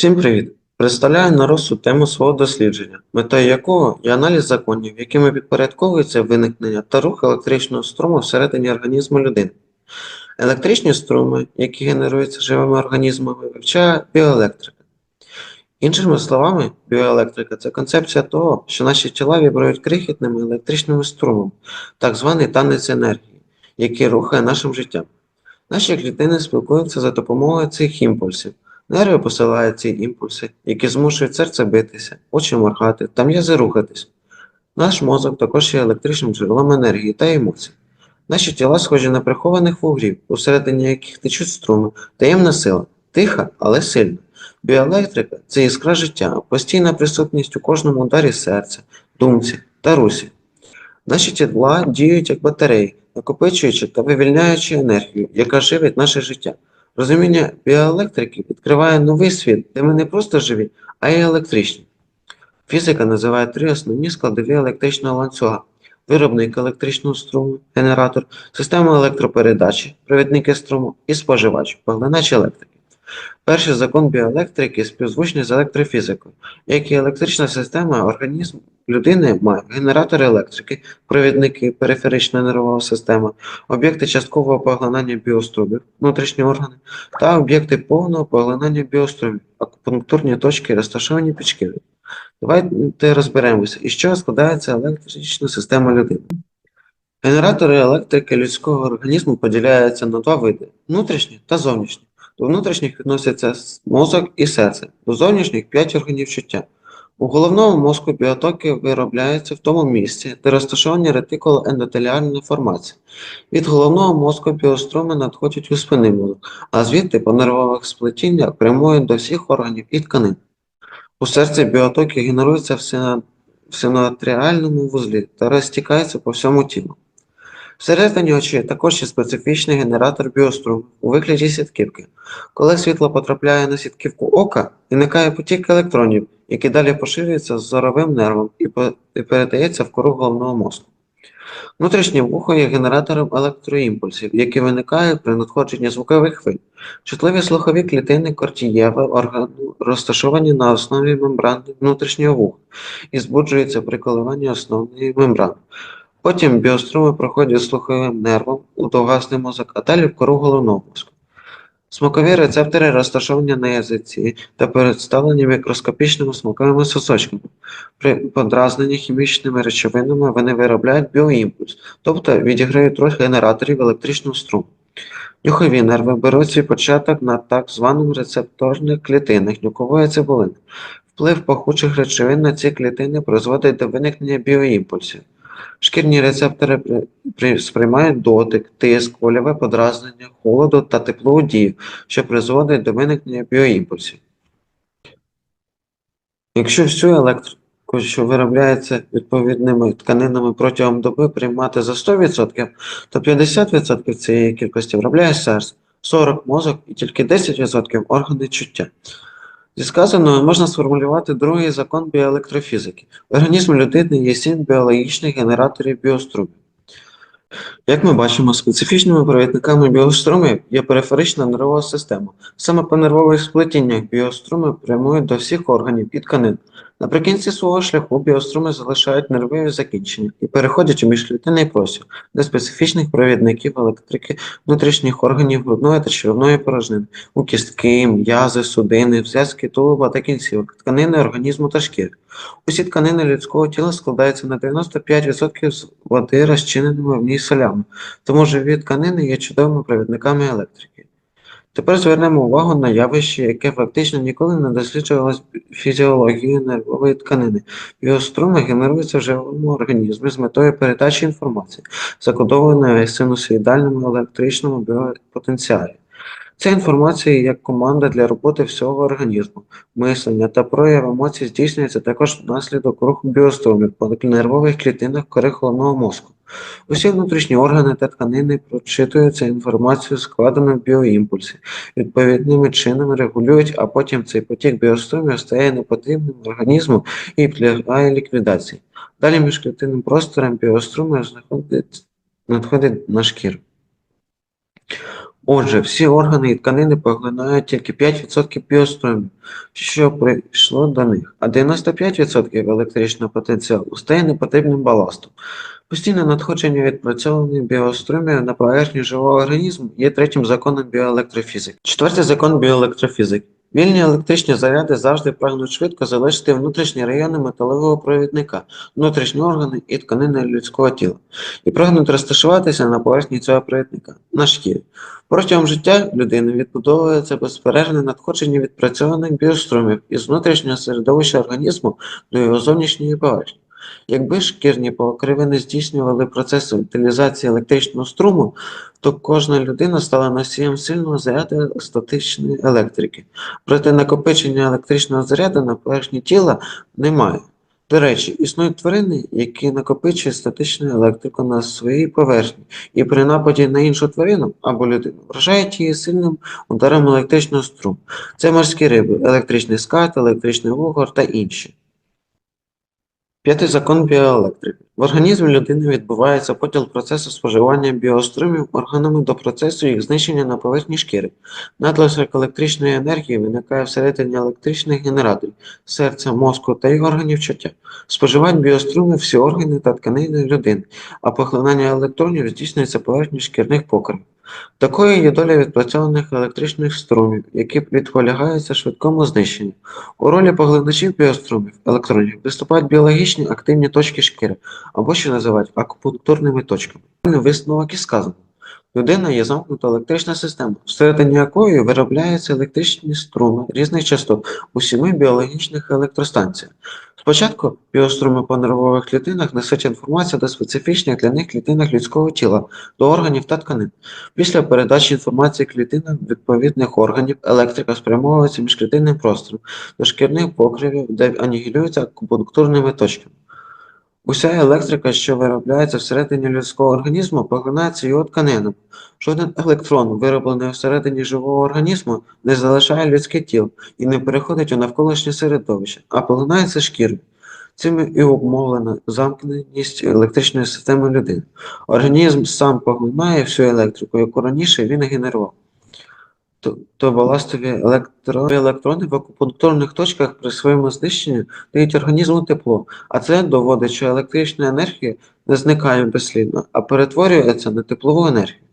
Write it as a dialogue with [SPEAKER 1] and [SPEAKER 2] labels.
[SPEAKER 1] Всім привіт! Представляю на розсуд тему свого дослідження, метою якого є аналіз законів, якими підпорядковується виникнення та рух електричного струму всередині організму людини. Електричні струми, які генеруються живими організмами, вивчає біоелектрика. Іншими словами, біоелектрика це концепція того, що наші тіла вібрують крихітними електричними струмами, так званий танець енергії, який рухає нашим життям. Наші клітини спілкуються за допомогою цих імпульсів. Нерви посилають ці імпульси, які змушують серце битися, очі моргати та м'язи рухатись. Наш мозок також є електричним джерелом енергії та емоцій. Наші тіла схожі на прихованих вугрів, усередині яких течуть струми, таємна сила, тиха, але сильна. Біоелектрика це іскра життя, постійна присутність у кожному ударі серця, думці та русі. Наші тіла діють як батареї, накопичуючи та вивільняючи енергію, яка живить наше життя. Розуміння біоелектрики відкриває новий світ, де ми не просто живі, а й електричні. Фізика називає три основні складові електричного ланцюга: виробник електричного струму, генератор, система електропередачі, провідники струму і споживач, поглинач електрики. Перший закон біоелектрики співзвучний з електрофізикою, як і електрична система, організм людини має генератор електрики, провідники, периферична нервова система, об'єкти часткового поглинання біострумів, внутрішні органи, та об'єкти повного поглинання біострумів, акупунктурні точки, розташовані під. Давайте розберемося, із чого складається електрична система людини. Генератори електрики людського організму поділяються на два види внутрішні та зовнішні. До внутрішніх відносяться мозок і серце, до зовнішніх п'ять органів чуття. У головному мозку біотоки виробляються в тому місці, де розташовані ретикулоендотеліальні формації. Від головного мозку біоструми надходять у спинний мозок, а звідти по нервових сплетіннях прямують до всіх органів і тканин. У серці біотоки генеруються в сина- в синоатріальному вузлі та розтікаються по всьому тілу. Всередині очей також є специфічний генератор біоструму у вигляді сітківки. Коли світло потрапляє на сітківку ока, виникає потік електронів, який далі поширюється з зоровим нервом і і передається в кору головного мозку. Внутрішнє вухо є генератором електроімпульсів, які виникають при надходженні звукових хвиль. Чутливі слухові клітини кортієви органу розташовані на основі мембрани внутрішнього вуха і збуджуються при коливанні основної мембрани. Потім біоструми проходять слуховим нервом у довгасний мозок, а далі в кору головного мозку. Смакові рецептори розташовані на язиці та представлені мікроскопічними смаковими сосочками. При подразненні хімічними речовинами вони виробляють біоімпульс, тобто відіграють роль генераторів електричного струму. Нюхові нерви беруть свій початок на так званому рецепторних клітинах нюхової цибулини. Вплив пахучих речовин на ці клітини призводить до виникнення біоімпульсів. Шкірні рецептори при, при, сприймають дотик, тиск, вольове подразнення, холоду та теплову дію, що призводить до виникнення біоімпульсів. Якщо всю електрику, що виробляється відповідними тканинами протягом доби приймати за 100%, то 50% цієї кількості виробляє серце, 40% мозок і тільки 10% органи чуття. Зі сказаного можна сформулювати другий закон біоелектрофізики. Організм людини є сім біологічних генераторів біострумів. Як ми бачимо, специфічними провідниками біострумів є периферична нервова система. Саме по нервових сплетіннях біоструми прямують до всіх органів і тканин. Наприкінці свого шляху біоструми залишають нервові закінчення і переходять у міжклітинний простір, де специфічних провідників електрики внутрішніх органів грудної та черевної порожнини, у кістки, м'язи, судини, зв'язки тулуба та кінцівок, тканини організму та шкіри. Усі тканини людського тіла складаються на 95% з води, розчиненими в ній солями, тому живі тканини є чудовими провідниками електрики. Тепер звернемо увагу на явище, яке фактично ніколи не досліджувалось фізіологією нервової тканини. Біоструми генеруються в живому організмі з метою передачі інформації, закодованої синусоїдальному електричному біопотенціалі. Ця інформація як команда для роботи всього організму, мислення та прояв емоцій здійснюється також внаслідок руху біострумів по нервових клітинах кори головного мозку. Усі внутрішні органи та тканини прочитуються інформацію, складену в біоімпульсі, відповідними чинами регулюють, а потім цей потік біострумів стає непотрібним організму і підлягає ліквідації. Далі між клітинним простором біострумів надходить на шкіру. Отже, всі органи і тканини поглинають тільки 5% біострумів, що прийшло до них, а 95% електричного потенціалу стає непотрібним баластом. Постійне надходження відпрацьованих біострумів на поверхню живого організму є третім законом біоелектрофізики. Четвертий закон біоелектрофізики. Вільні електричні заряди завжди прагнуть швидко залишити внутрішні райони металевого провідника, внутрішні органи і тканини людського тіла, і прагнуть розташуватися на поверхні цього провідника, на шкірі. Протягом життя людини відбудовується безперервне надходження відпрацьованих біострумів із внутрішнього середовища організму до його зовнішньої поверхні. Якби шкірні покриви не здійснювали процес утилізації електричного струму, то кожна людина стала носієм сильного заряду статичної електрики. Проте накопичення електричного заряду на поверхні тіла немає. До речі, існують тварини, які накопичують статичну електрику на своїй поверхні, і при нападі на іншу тварину або людину вражають її сильним ударом електричного струму. Це морські риби, електричний скат, електричний вугор та інші. П'ятий закон біоелектрики. В організмі людини відбувається поділ процесу споживання біострумів органами до процесу їх знищення на поверхні шкіри. Надлишок електричної енергії виникає всередині електричних генераторів, серця, мозку та й органів чуття. Споживають біоструми всі органи та тканини людини, а поглинання електронів здійснюється поверхні шкірних покривів. Такою є доля відпрацьованих електричних струмів, які підполягаються швидкому знищенню. У ролі поглиначів біострумів електронів виступають біологічні активні точки шкіри, або що називають акупунктурними точками. Висновок і сказано. Людина є замкнута електрична система, всередині якої виробляються електричні струми різних частот у сіми біологічних електростанціях. Спочатку біоструми по нервових клітинах несуть інформацію до специфічних для них клітинах людського тіла, до органів та тканин. Після передачі інформації клітинам відповідних органів електрика спрямовується міжклітинним простором до шкірних покривів, де анігілюється акупунктурними точками. Уся електрика, що виробляється всередині людського організму, поглинається його тканинами. Жоден електрон, вироблений всередині живого організму, не залишає людське тіло і не переходить у навколишнє середовище, а поглинається шкірою. Цим і обмовлена замкненість електричної системи людини. Організм сам поглинає всю електрику, яку раніше він генерував. То, то баластові електрони в акупунктурних точках при своєму знищенні дають організму тепло, а це доводить, що електрична енергія не зникає безслідно, а перетворюється на теплову енергію.